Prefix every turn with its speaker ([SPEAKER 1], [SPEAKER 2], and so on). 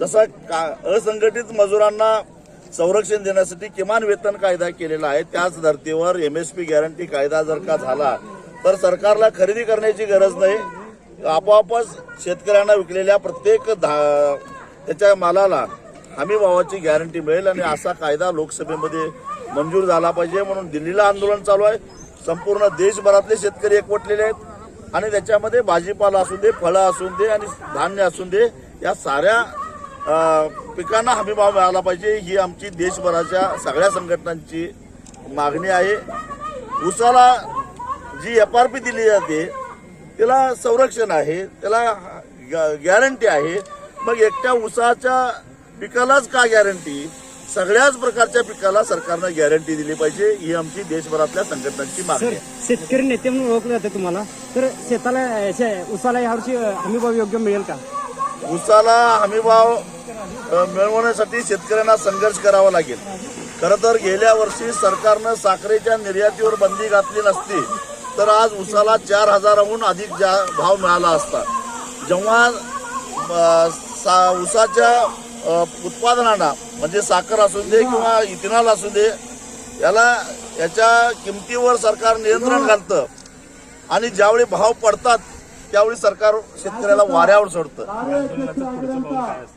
[SPEAKER 1] जसा का- असंघटित मजुरांना संरक्षण देण्यासाठी किमान वेतन कायदा केलेला आहे त्याच धर्तीवर एमएसपी गॅरंटी कायदा जर का झाला तर सरकारला खरेदी करण्याची गरज नाही. आपोआपच शेतकऱ्यांना विकलेल्या प्रत्येक धा- त्याच्या मालाला हमी भावाची गॅरंटी मिळेल आणि असा कायदा लोकसभेमध्ये मंजूर झाला पाहिजे. म्हणून दिल्लीला आंदोलन चालू आहे. संपूर्ण देशभरातले शेतकरी एकवटलेले आहेत. आणि त्याच्यामध्ये भाजीपाला असू दे फळं असू दे आणि धान्य असू दे या साऱ्या पिकांना हमीभाव मिळाला पाहिजे. ही आमची देशभराच्या सगळ्या संघटनांची मागणी आहे. उसाला जी एफ आर पी दिली जाते त्याला संरक्षण आहे त्याला गॅरंटी आहे. मग एकट्या उसाच्या पिकालाच का गॅरंटी सगळ्याच प्रकारच्या पिकाला सरकारनं गॅरंटी दिली पाहिजे. ही आमची देशभरातल्या संघटनांची मागणी आहे.
[SPEAKER 2] शेतकरी नेते म्हणून ओळखलं जातं तुम्हाला. तर शेताला उसाला यावर्षी हमीभाव योग्य मिळेल का?
[SPEAKER 1] उसाला हमीभाव मिळवण्यासाठी शेतकऱ्यांना संघर्ष करावा लागेल. खरं तर गेल्या वर्षी सरकारनं साखरेच्या निर्यातीवर बंदी घातली नसती तर आज उसाला चार हजाराहून अधिक जा भाव मिळाला असता. जेव्हा सा उसाच्या उत्पादनांना म्हणजे साखर असू दे किंवा इथेनॉल असू दे याला याच्या किमतीवर सरकार नियंत्रण घालतं आणि ज्यावेळी भाव पडतात त्यावेळी सरकार शेतकऱ्याला वाऱ्यावर सोडतं.